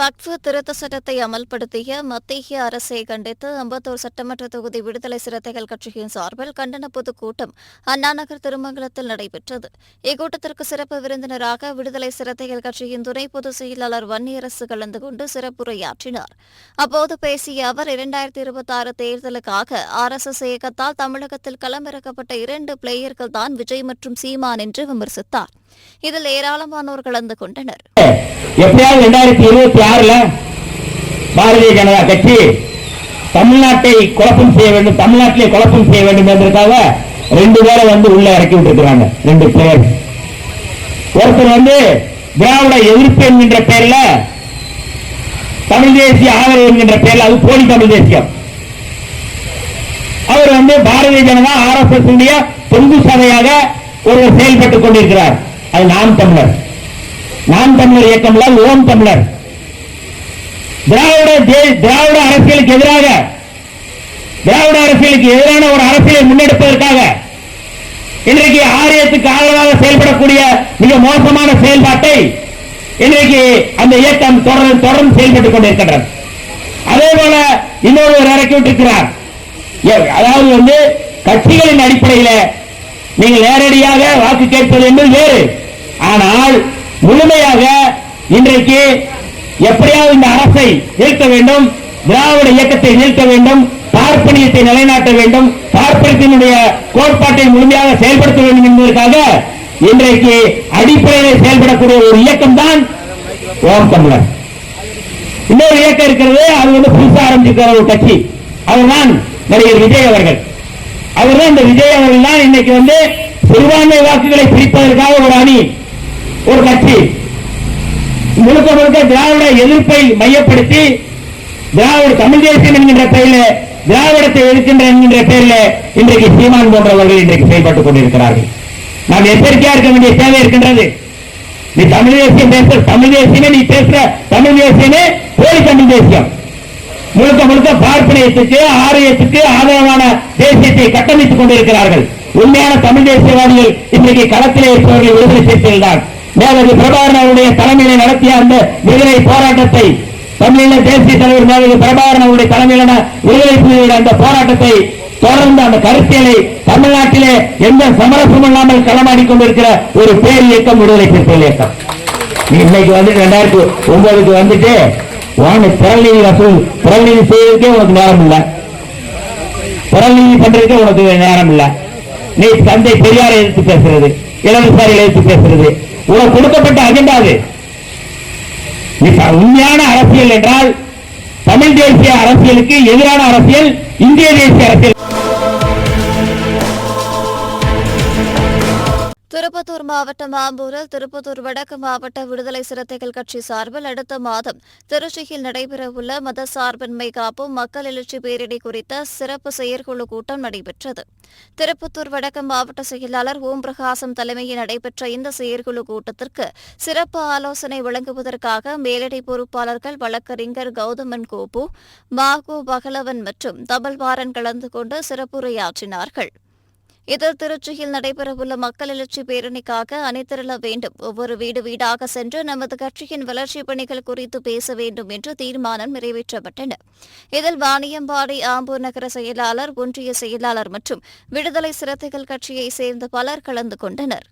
வக்ஃபு திருத்த சட்டத்தை அமல்படுத்திய மத்திய அரசை கண்டித்து அம்பத்தூர் சட்டமன்ற தொகுதி விடுதலை சிறுத்தைகள் கட்சியின் சார்பில் கண்டன பொதுக்கூட்டம் அண்ணாநகர் திருமங்கலத்தில் நடைபெற்றது. இக்கூட்டத்திற்கு சிறப்பு விருந்தினராக விடுதலை சிறுத்தைகள் கட்சியின் துணை பொதுச் செயலாளர் வன்னியரசு கலந்து கொண்டு சிறப்புரையாற்றினார். அப்போது பேசிய அவர் இரண்டாயிரத்தி இருபத்தி ஆறு தேர்தலுக்காக ஆர் எஸ் எஸ் இயக்கத்தால் தமிழகத்தில் களமிறக்கப்பட்ட இரண்டு பிளேயர்கள் தான் விஜய் மற்றும் சீமான் என்று விமர்சித்தார். இதில் ஏராளமானோர் கலந்து கொண்டனர். எப்படியாவது ரெண்டாயிரத்தி இருபத்தி ஆறுல பாரதிய ஜனதா கட்சி தமிழ்நாட்டை குழப்பம் செய்ய வேண்டும் தமிழ்நாட்டிலே குழப்பம் செய்ய வேண்டும் என்பதற்காக ரெண்டு பேரை வந்து உள்ள இறக்கி விட்டுருக்கிறாங்க ரெண்டு பேர். ஒருத்தர் வந்து திராவிட எதிர்ப்பு என்கின்ற பெயர்ல தமிழ் தேசிய ஆதரவு என்கின்ற பெயர்ல அது போலி தமிழ் தேசியம். அவர் வந்து Bharatiya Janata R S S தொங்கு சதையாக ஒருவர் செயல்பட்டுக் கொண்டிருக்கிறார். அது நாம் தமிழர். நாம் தமிழர் இயக்கம்ல ஓம் தமிழர். திராவிட தே- திராவிட அரசியலுக்கு எதிராக திராவிட அரசியலுக்கு எதிரான ஒரு அரசியலை முன்னெடுப்பதற்காக இன்றைக்கு ஆரியத்துக்கு ஆதரவாக செயல்படக்கூடிய மிக மோசமான செயல்பாட்டை இன்றைக்கு அந்த இயக்கம் தொடர்ந்து தொடர்ந்து செயல்பட்டுக் கொண்டிருக்கின்றது. அதே போல இன்னொருவர் இறக்கி விட்டிருக்கிறார். எ- அதாவது வந்து கட்சிகளின் அடிப்படையில் நீங்கள் நேரடியாக வாக்கு கேட்பது என்பது வேறு. ஆனால் முழுமையாக இன்றைக்கு எப்படியாவது இந்த அரசை வீழ்த்த வேண்டும் திராவிட இயக்கத்தை வீழ்த்த வேண்டும் பார்ப்பனியத்தை நிலைநாட்ட வேண்டும் பார்ப்பனியத்தினுடைய கோட்பாட்டை முழுமையாக செயல்படுத்த வேண்டும் என்பதற்காக இன்றைக்கு அடிப்படையில் செயல்படக்கூடிய ஒரு இயக்கம் தான் ஓம் தமிழர். இன்னொரு இயக்கம் இருக்கிறது அது வந்து புதுசாக ஆரம்பிச்சிருக்கிற ஒரு கட்சி. அவர்தான் நடிகர் விஜய் அவர்கள். அவர்தான் இந்த விஜய் அவர்கள் தான் இன்னைக்கு வந்து சிறுபான்மை வாக்குகளை பிரிப்பதற்காக ஒரு அணி ஒரு கட்சி முழுக்க முழுக்க திராவிட எதிர்ப்பை மையப்படுத்தி திராவிட தமிழ் தேசியம் என்கின்ற பெயரில் திராவிடத்தை எதிர்க்கின்ற என்கின்ற பெயரில் இன்றைக்கு சீமான் போன்றவர்கள் இன்றைக்கு செயல்பட்டுக் கொண்டிருக்கிறார்கள். நாம் எச்சரிக்கையா இருக்க வேண்டிய தேவை இருக்கின்றது. நீ தமிழ் தேசியம் பேசுற தமிழ் தேசியமே நீ பேசுற தமிழ் தேசியமே போலி தமிழ் தேசியம். முழுக்க முழுக்க பார்ப்பனியத்துக்கு ஆரியத்துக்கு ஆதரவான தேசியத்தை கட்டமைத்துக் கொண்டிருக்கிறார்கள். உண்மையான தமிழ் தேசியவாதிகள் இன்றைக்கு களத்திலே இருப்பவர்கள் விடுதலை சிறுத்தைகள் மேலதி பிரபாகரன் அவருடைய தலைமையில நடத்திய அந்த விடுதலை போராட்டத்தை தமிழீழ தேசிய தலைவர் மேலதி பிரபாகரன் அவருடைய தலைமையிலான விடுதலை புலிகளுடைய அந்த போராட்டத்தை தொடர்ந்து அந்த கருத்தியலை தமிழ்நாட்டிலே எந்த சமரசமும் இல்லாமல் களமாடி கொண்டிருக்கிற ஒரு பேர் இயக்கம் விடுதலை சிறுத்தைகள் இயக்கம். இன்னைக்கு வந்து ரெண்டாயிரத்தி ஒன்பதுக்கு வந்துட்டு உனக்கு பிறல் வசூல் பிறல் செய்யறதுக்கே உனக்கு நேரம் இல்ல. பிறல் பண்றதுக்கே உனக்கு நேரம் இல்ல. நீ தந்தை பெரியாரை எடுத்து பேசுறது இடதுசாரிகளை எடுத்து பேசுறது. உனக்கு கொடுக்கப்பட்ட அஜெண்டா அது. உண்மையான அரசியல் என்றால் தமிழ் தேசிய அரசியலுக்கு எதிரான அரசியல் இந்திய தேசிய அரசியல். திருப்பத்தூர் மாவட்டம் ஆம்பூரில் திருப்பத்தூர் வடக்கு மாவட்ட விடுதலை சிறுத்தைகள் கட்சி சார்பில் அடுத்த மாதம் திருச்சியில் நடைபெறவுள்ள மத சார்பின்மை காப்பும் மக்கள் எழுச்சி பேரிடி குறித்த சிறப்பு செயற்குழு கூட்டம் நடைபெற்றது. திருப்பத்தூர் வடக்கு மாவட்ட செயலாளர் ஓம் பிரகாசம் தலைமையில் நடைபெற்ற இந்த செயற்குழு கூட்டத்திற்கு சிறப்பு ஆலோசனை வழங்குவதற்காக மேலடை பொறுப்பாளர்கள் வழக்கறிஞர் கௌதமன் கோபு மாகு பகலவன் மற்றும் தபல்வாரன் கலந்து கொண்டு சிறப்புரையாற்றினார்கள். இதில் திருச்சியில் நடைபெறவுள்ள மக்கள் எழுச்சி பேரணிக்காக அணிதிரள வேண்டும். ஒவ்வொரு வீடு வீடாக சென்று நமது கட்சியின் வளர்ச்சிப் பணிகள் குறித்து பேச வேண்டும் என்று தீர்மானம் நிறைவேற்றப்பட்டன. இதில் வாணியம்பாடி ஆம்பூர் நகர செயலாளர் ஒன்றிய செயலாளர் மற்றும் விடுதலை சிறுத்தைகள் கட்சியைச் சேர்ந்த பலர் கலந்து கொண்டனர்.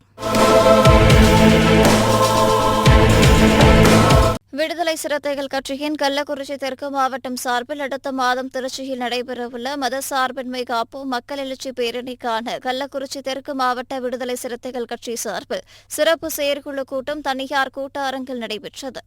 விடுதலை சிறுத்தைகள் கட்சியின் கள்ளக்குறிச்சி தெற்கு மாவட்டம் சார்பில் அடுத்த மாதம் திருச்சியில் நடைபெறவுள்ள மத சார்பின்மை காப்பு மக்கள் எழுச்சி பேரணிக்கான கள்ளக்குறிச்சி தெற்கு மாவட்ட விடுதலை சிறுத்தைகள் கட்சி சார்பில் சிறப்பு செயற்குழு கூட்டம் தனியார் கூட்ட அரங்கில் நடைபெற்றது.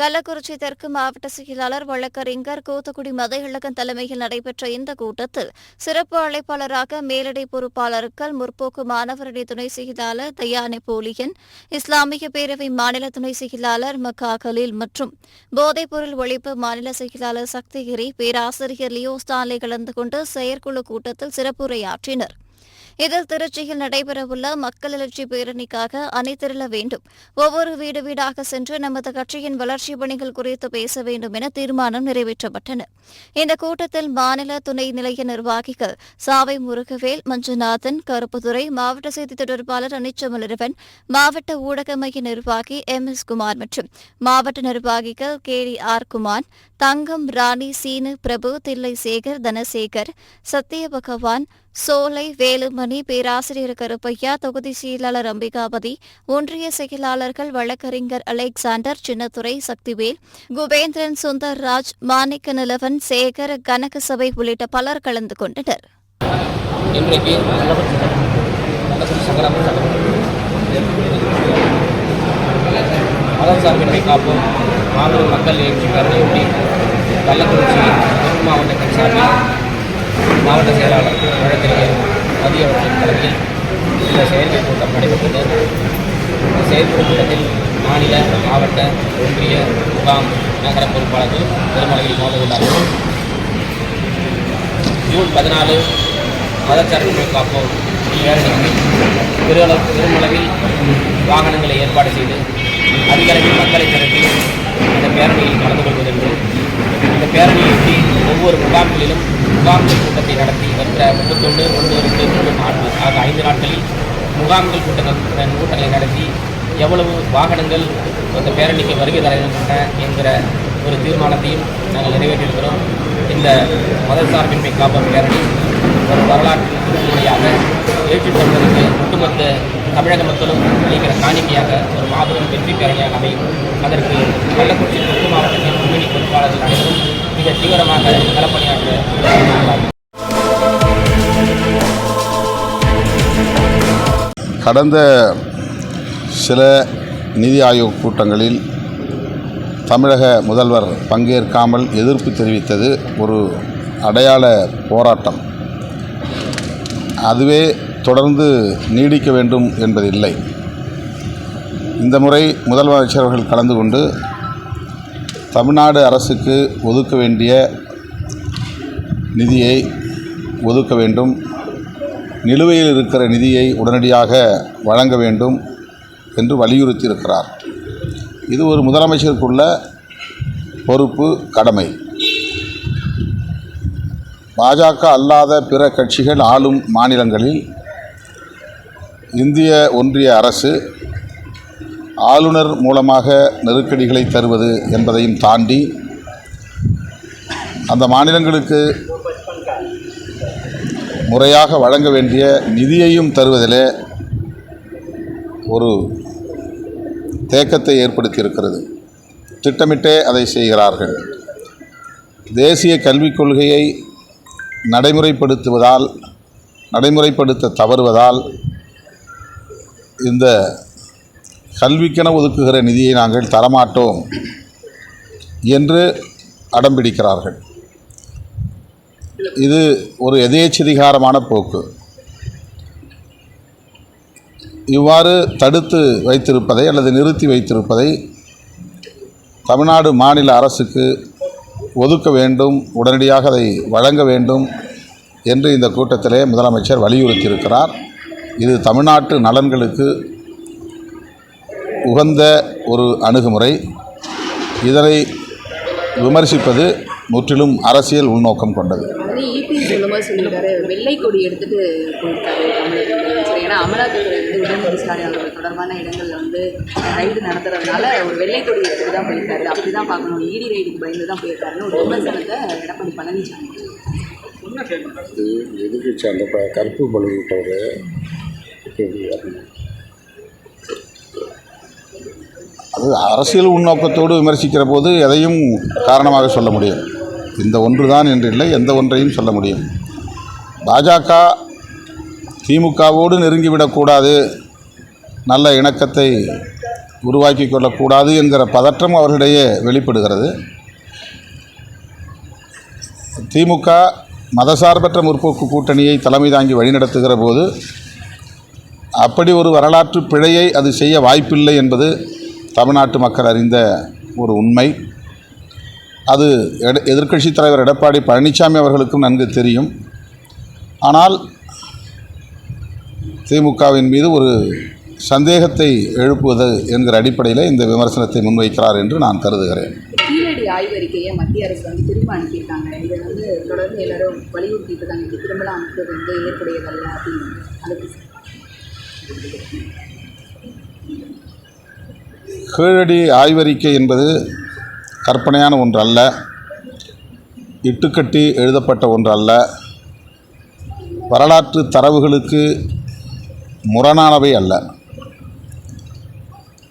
கள்ளக்குறிச்சி தெற்கு மாவட்ட செயலாளர் வழக்கறிஞர் கூத்துக்குடி மதையழகன் தலைமையில் நடைபெற்ற இந்த கூட்டத்தில் சிறப்பு அழைப்பாளராக மேலடை பொறுப்பாளர்கள் முற்போக்கு மாணவரணி துணை செயலாளர் தயானி போலியன் இஸ்லாமிய பேரவை மாநில துணை செயலாளர் மக்கா கலீல் மற்றும் போதைப்பொருள் ஒழிப்பு மாநில செயலாளர் சக்திகிரி பேராசிரியர் லியோ ஸ்டான்லி கலந்து கொண்டு செயற்குழு கூட்டத்தில் சிறப்புரையாற்றினர். இதில் திருச்சியில் நடைபெறவுள்ள மக்கள் எழுச்சி பேரணிக்காக அணிதிரள வேண்டும். ஒவ்வொரு வீடு வீடாக சென்று நமது கட்சியின் வளர்ச்சிப் பணிகள் குறித்து பேச வேண்டும் என தீர்மானம் நிறைவேற்றப்பட்டன. இந்த கூட்டத்தில் மாநில துணை நிலைய நிர்வாகிகள் சாவை முருகவேல் மஞ்சுநாதன் கருப்புத்துறை மாவட்ட செய்தி தொடர்பாளர் அனிச்சமலரவன் மாவட்ட ஊடக மைய நிர்வாகி எம். எஸ். குமார் மற்றும் மாவட்ட நிர்வாகிகள் K. D. R. Kumar Thangam Rani Seenu Prabhu Thillai Sekar Dhanasekar Sathya Bhagavan Solai Velumani பேராசிரியர் கருப்பையா தொகுதி செயலாளர் அம்பிகாபதி ஒன்றிய செயலாளர்கள் வழக்கறிஞர் அலெக்சாண்டர் சின்னத்துறை சக்திவேல் குபேந்திரன் சுந்தர்ராஜ் மாணிக்க நிலவன் சேகர் கனகசபை உள்ளிட்ட பலர் கலந்து கொண்டனர். இன்றைக்கு கள்ளக்குறிச்சி சங்கராம காப்போம். மாபெரும் மக்கள் எழுச்சி கருணையொட்டி கள்ளக்குறிச்சி மாவட்டத்தின் சார்பில் மாவட்ட செயலாளர் வழக்கறிஞர் மதிய அவர்களின் தலைமையில் இந்த செயற்கை கூட்டம் நடைபெற்றது. இந்த செயற்குழு கூட்டத்தில் மாநில மாவட்ட ஒன்றிய முகாம் நகர பொறுப்பாளர்கள் பெருமளவில் கலந்து உள்ளார்கள் ஜூன் பதினாலு மதச்சார்பு காப்போம் பேரணிகளில் பெருளவு பெருமளவில் வாகனங்களை ஏற்பாடு செய்து அதிகளவில் மக்களை திரட்டி இந்த பேரணியில் கலந்து கொள்வதென்று இந்த பேரணியொட்டி ஒவ்வொரு முகாம்களிலும் முகாம்கள் கூட்டத்தை நடத்தி வருகிற முப்பத்தொன்று ஒன்று ரெண்டு மூன்று நான்கு ஆக ஐந்து நாட்களில் முகாம்கள் கூட்டங்கள் கூட்டங்களை நடத்தி எவ்வளவு வாகனங்கள் அந்த பேரணிக்கு வருகை தருகின்றன என்கிற ஒரு தீர்மானத்தையும் நாங்கள் நிறைவேற்றியிருக்கிறோம். இந்த மதசார்பின்மை காப்போம் பேரணி ஒரு வரலாற்று திருப்புமுறையாக ஏற்றுத் தருவதற்கு ஒட்டுமொத்த தமிழக மக்களும் அளிக்கிற காணிக்கையாக ஒரு மாபெரும் வெற்றி பேரணியாக அமையும். அதற்கு கள்ளக்குறிச்சி தெற்கு மாவட்டத்தின் முன்னணி பொறுப்பாளர்கள் அனைவரும் மிக தீவிரமாக களப்பணியாற்ற கடந்த சில நிதி ஆயோக் கூட்டங்களில் தமிழக முதல்வர் பங்கேற்காமல் எதிர்ப்பு தெரிவித்தது ஒரு அடையாள போராட்டம். அதுவே தொடர்ந்து நீடிக்க வேண்டும் என்பதில்லை. இந்த முறை முதலமைச்சர் அவர்கள் கலந்து கொண்டு தமிழ்நாடு அரசுக்கு ஒதுக்க வேண்டிய நிதியை ஒதுக்க வேண்டும். நிலுவையில் இருக்கிற நிதியை உடனடியாக வழங்க வேண்டும் என்று வலியுறுத்தியிருக்கிறார். இது ஒரு முதலமைச்சருக்குள்ள பொறுப்பு கடமை. பாஜக அல்லாத பிற கட்சிகள் ஆளும் மாநிலங்களில் இந்திய ஒன்றிய அரசு ஆளுநர் மூலமாக நெருக்கடிகளை தருவது என்பதையும் தாண்டி அந்த மாநிலங்களுக்கு முறையாக வழங்க வேண்டிய நிதியையும் தருவதிலே ஒரு தேக்கத்தை ஏற்படுத்தியிருக்கிறது. திட்டமிட்டே அதை செய்கிறார்கள். தேசிய கல்விக் கொள்கையை நடைமுறைப்படுத்துவதால் நடைமுறைப்படுத்த தவறுவதால் இந்த கல்விக்கென ஒதுக்குகிற நிதியை நாங்கள் தரமாட்டோம் என்று அடம்பிடிக்கிறார்கள் இது ஒரு எதேச்சதிகாரமான போக்கு. இவ்வாறு தடுத்து வைத்திருப்பதை அல்லது நிறுத்தி வைத்திருப்பதை தமிழ்நாடு மாநில அரசுக்கு ஒதுக்க வேண்டும் உடனடியாக அதை வழங்க வேண்டும் என்று இந்த கூட்டத்திலே முதலமைச்சர் வலியுறுத்தியிருக்கிறார். இது தமிழ்நாட்டு நலன்களுக்கு உகந்த ஒரு அணுகுமுறை. இதனை விமர்சிப்பது முற்றிலும் அரசியல் உள்நோக்கம் கொண்டது. சொல்லியிருக்காரு வெள்ளை கொடி எடுத்துட்டு ஏன்னா அமலாக்கத்துறை வந்து உடனடி விசாரணையாளர்கள் தொடர்பான இடங்கள்ல வந்து ரைடு நடத்துறதுனால ஒரு வெள்ளை கொடி எடுத்துட்டு தான் போயிருக்காரு. அப்படி தான் பார்க்கணும் இடி ரைடுக்கு பயந்து தான் போயிருக்காருன்னு ஒரு விமர்சனத்தை எடப்பாடி பழனிசாமி. அந்த கருப்பு பலு விட்டவர் அது. அரசியல் உள்நோக்கத்தோடு விமர்சிக்கிற போது எதையும் காரணமாக சொல்ல முடியும். இந்த ஒன்றுதான் என்று இல்லை எந்த ஒன்றையும் சொல்ல முடியும். பாஜக திமுகவோடு நெருங்கிவிடக்கூடாது நல்ல இணக்கத்தை உருவாக்கி கொள்ளக்கூடாது என்கிற பதற்றம் அவர்களிடையே வெளிப்படுகிறது. திமுக மதசார்பற்ற முற்போக்கு கூட்டணியை தலைமை தாங்கி வழிநடத்துகிற போது அப்படி ஒரு வரலாற்று பிழையை அது செய்ய வாய்ப்பில்லை என்பது தமிழ்நாட்டு மக்கள் அறிந்த ஒரு உண்மை. அது எதிர்க்கட்சித் தலைவர் எடப்பாடி பழனிசாமி அவர்களுக்கும் நன்கு தெரியும். ஆனால் திமுகவின் மீது ஒரு சந்தேகத்தை எழுப்புவது என்கிற அடிப்படையில் இந்த விமர்சனத்தை முன்வைக்கிறார் என்று நான் கருதுகிறேன். கீழடி ஆய்வறிக்கையை மத்திய அரசு வந்து திரும்ப அனுப்பியிருக்காங்க. இதை வந்து தொடர்ந்து எல்லாரும் வலியுறுத்திட்டு இருக்காங்க திரும்பலாம் அனுப்புறது வந்து ஏற்புடையதல்ல அப்படின்னு. அதுக்கு கீழடி ஆய்வறிக்கை என்பது கற்பனையான ஒன்று அல்ல இட்டுக்கட்டி எழுதப்பட்ட ஒன்று அல்ல வரலாற்று தரவுகளுக்கு முரணானவை அல்ல.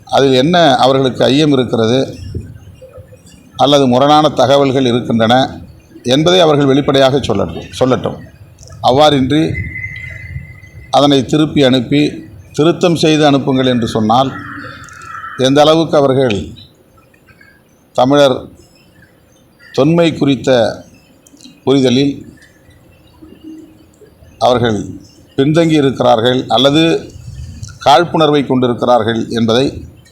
அதில் என்ன அவர்களுக்கு ஐயம் இருக்கிறது அல்லது முரணான தகவல்கள் இருக்கின்றன என்பதை அவர்கள் வெளிப்படையாக சொல்லட்டும் சொல்லட்டும். அவ்வாறின்றி அதனை திருப்பி அனுப்பி திருத்தம் செய்து அனுப்புங்கள் என்று சொன்னால் எந்த அளவுக்கு அவர்கள் தமிழர் தொன்மை குறித்த புரிதலில் அவர்கள் பின்தங்கி இருக்கிறார்கள் அல்லது காழ்ப்புணர்வை கொண்டிருக்கிறார்கள் என்பதை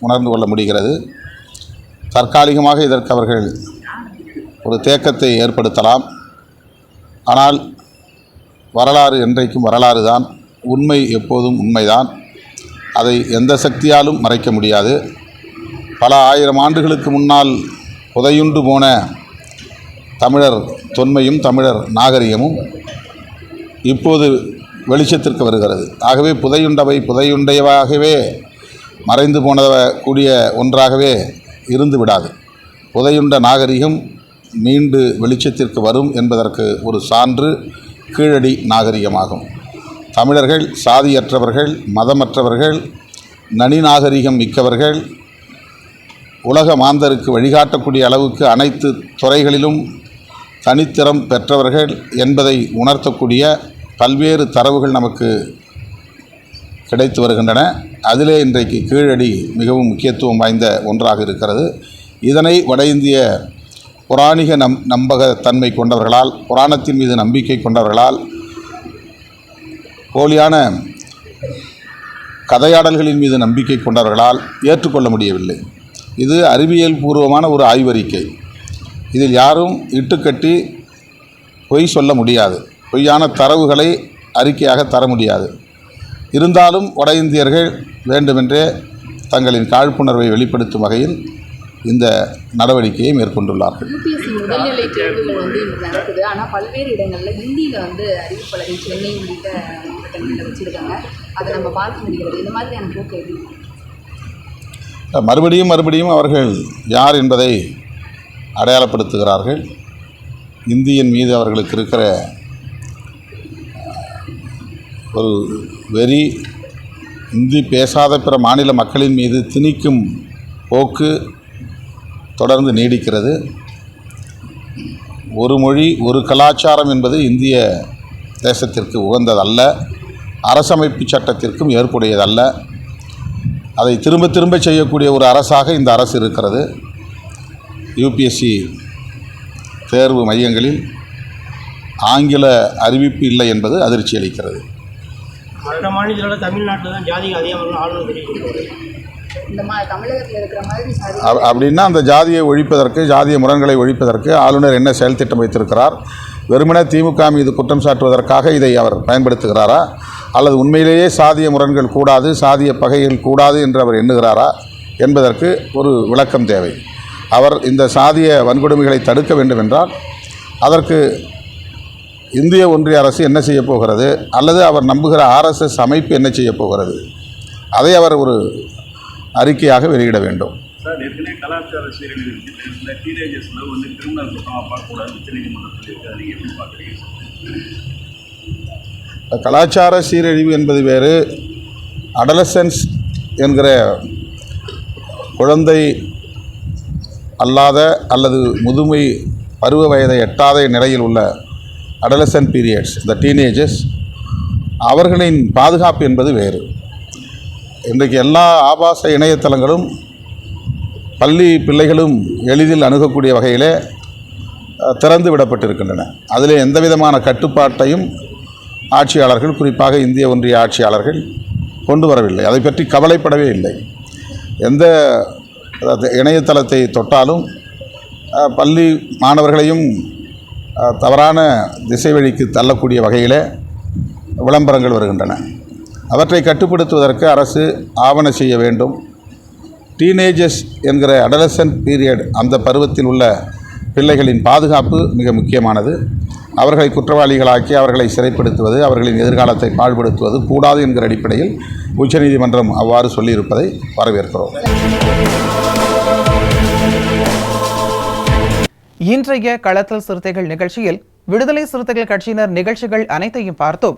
உணர்ந்து கொள்ள முடிகிறது. தற்காலிகமாக இதற்கு அவர்கள் ஒரு தேக்கத்தை ஏற்படுத்தலாம். ஆனால் வரலாறு என்றைக்கும் வரலாறு தான் உண்மை எப்போதும் உண்மைதான். அதை எந்த சக்தியாலும் மறைக்க முடியாது. பல ஆயிரம் ஆண்டுகளுக்கு முன்னால் புதையுண்டு போன தமிழர் தொன்மையும் தமிழர் நாகரிகமும் இப்போது வெளிச்சத்திற்கு வருகிறது. ஆகவே புதையுண்டவை புதையுண்டையவாகவே மறைந்து போனத கூடிய ஒன்றாகவே இருந்து விடாது. புதையுண்ட நாகரிகம் மீண்டு வெளிச்சத்திற்கு வரும் என்பதற்கு ஒரு சான்று கீழடி நாகரிகமாகும். தமிழர்கள் சாதியற்றவர்கள் மதமற்றவர்கள் நனி நாகரிகம் மிக்கவர்கள் உலக மாந்தருக்கு வழிகாட்டக்கூடிய அளவுக்கு அனைத்து துறைகளிலும் தனித்திறம் பெற்றவர்கள் என்பதை உணர்த்தக்கூடிய பல்வேறு தரவுகள் நமக்கு கிடைத்து வருகின்றன. அதிலே இன்றைக்கு கீழடி மிகவும் முக்கியத்துவம் வாய்ந்த ஒன்றாக இருக்கிறது. இதனை வட இந்திய புராணிக நம் நம்பகத்தன்மை கொண்டவர்களால் புராணத்தின் மீது நம்பிக்கை கொண்டவர்களால் போலியான கதையாடல்களின் மீது நம்பிக்கை கொண்டவர்களால் ஏற்றுக்கொள்ள முடியவில்லை. இது அறிவியல் பூர்வமான ஒரு ஆய்வறிக்கை. இதில் யாரும் இட்டுக்கட்டி பொய் சொல்ல முடியாது. பொய்யான தரவுகளை அறிக்கையாக தர முடியாது. இருந்தாலும் வட இந்தியர்கள் வேண்டுமென்றே தங்களின் காழ்ப்புணர்வை வெளிப்படுத்தும் வகையில் இந்த நடவடிக்கையை மேற்கொண்டுள்ளார்கள். யூபிஎஸ்சி முதல்நிலை தேர்வுகள் வந்து இன்று நடக்குது. ஆனால் பல்வேறு இடங்களில் ஹிந்தியில் வந்து அறிவிப்பலகை சென்னை உள்ளிட்ட மாவட்டங்களில் வச்சுருக்காங்க. அதை நம்ம பார்க்க முடிகிறது. இந்த மாதிரியான போக்கு எப்படி? மறுபடியும் மறுபடியும் அவர்கள் யார் என்பதை அடையாளப்படுத்துகிறார்கள். இந்தியின் மீது அவர்களுக்கு இருக்கிற ஒரு வெறி இந்தி பேசாத பிற மாநில மக்களின் மீது திணிக்கும் போக்கு தொடர்ந்து நீடிக்கிறது. ஒரு மொழி ஒரு கலாச்சாரம் என்பது இந்திய தேசத்திற்கு உகந்ததல்ல. அரசமைப்பு சட்டத்திற்கும் ஏற்புடையதல்ல. அதை திரும்ப திரும்ப செய்யக்கூடிய ஒரு அரசாக இந்த அரசு இருக்கிறது. யூபிஎஸ்சி தேர்வு மையங்களில் ஆங்கில அறிவிப்பு இல்லை என்பது அதிர்ச்சி அளிக்கிறது மற்ற மாநிலத்தோட தமிழ்நாட்டில் தான் ஜாதிக அதிகமாக ஆளுநர் தெரிவிக்கிறது இந்த மா தமிழகத்தில் இருக்கிற மாதிரி சாதி அப்- அப்படின்னா அந்த ஜாதியை ஒழிப்பதற்கு ஜாதிய முரண்களை ஒழிப்பதற்கு ஆளுநர் என்ன செயல் திட்டம் வைத்திருக்கிறார்? வெறுமனே திமுக மீது குற்றம் சாட்டுவதற்காக இதை அவர் பயன்படுத்துகிறாரா? அல்லது உண்மையிலேயே சாதிய முரண்கள் கூடாது சாதிய பகைகள் கூடாது என்று அவர் எண்ணுகிறாரா? என்பதற்கு ஒரு விளக்கம் தேவை. அவர் இந்த சாதிய வன்கொடுமைகளை தடுக்க வேண்டும் என்றால் அதற்கு இந்திய ஒன்றிய அரசு என்ன செய்ய போகிறது? அல்லது அவர் நம்புகிற ஆர்எஸ்எஸ் அமைப்பு என்ன செய்ய போகிறது? அதை அவர் ஒரு அறிக்கையாக வெளியிட வேண்டும். கலாச்சார சீரழிவு என்பது வேறு. அடலசன்ஸ் என்கிற குழந்தை அல்லாத அல்லது முதுமை பருவ வயதை எட்டாத நிலையில் உள்ள அடலசன் பீரியட்ஸ் இந்த டீனேஜர்ஸ் அவர்களின் பாதுகாப்பு என்பது வேறு. இன்றைக்கு எல்லா ஆபாச இணையதளங்களும் பள்ளி பிள்ளைகளும் எளிதில் அணுகக்கூடிய வகையிலே திறந்து விடப்பட்டிருக்கின்றன. அதில் எந்த விதமான கட்டுப்பாட்டையும் ஆட்சியாளர்கள் குறிப்பாக இந்திய ஒன்றிய ஆட்சியாளர்கள் கொண்டு வரவில்லை. அதை பற்றி கவலைப்படவே இல்லை. எந்த இணையதளத்தை தொட்டாலும் பள்ளி மாணவர்களையும் தவறான திசை வழிக்கு தள்ளக்கூடிய வகையில் விளம்பரங்கள் வருகின்றன. அவற்றை கட்டுப்படுத்துவதற்கு அரசு ஆவண செய்ய வேண்டும். டீனேஜஸ் என்கிற அடலசன்ட் பீரியட் அந்த பருவத்தில் உள்ள பிள்ளைகளின் பாதுகாப்பு மிக முக்கியமானது. அவர்களை குற்றவாளிகளாக்கி அவர்களை சிறைப்படுத்துவது அவர்களின் எதிர்காலத்தை பாழ்படுத்துவது கூடாது என்கிற அடிப்படையில் உச்சநீதிமன்றம் அவ்வாறு சொல்லியிருப்பதை வரவேற்கிறோம். இன்றைய களத்தல் சிறுத்தைகள் நிகழ்ச்சியில் விடுதலை சிறுத்தைகள் கட்சியினர் நிகழ்ச்சிகள் அனைத்தையும் பார்த்தோம்.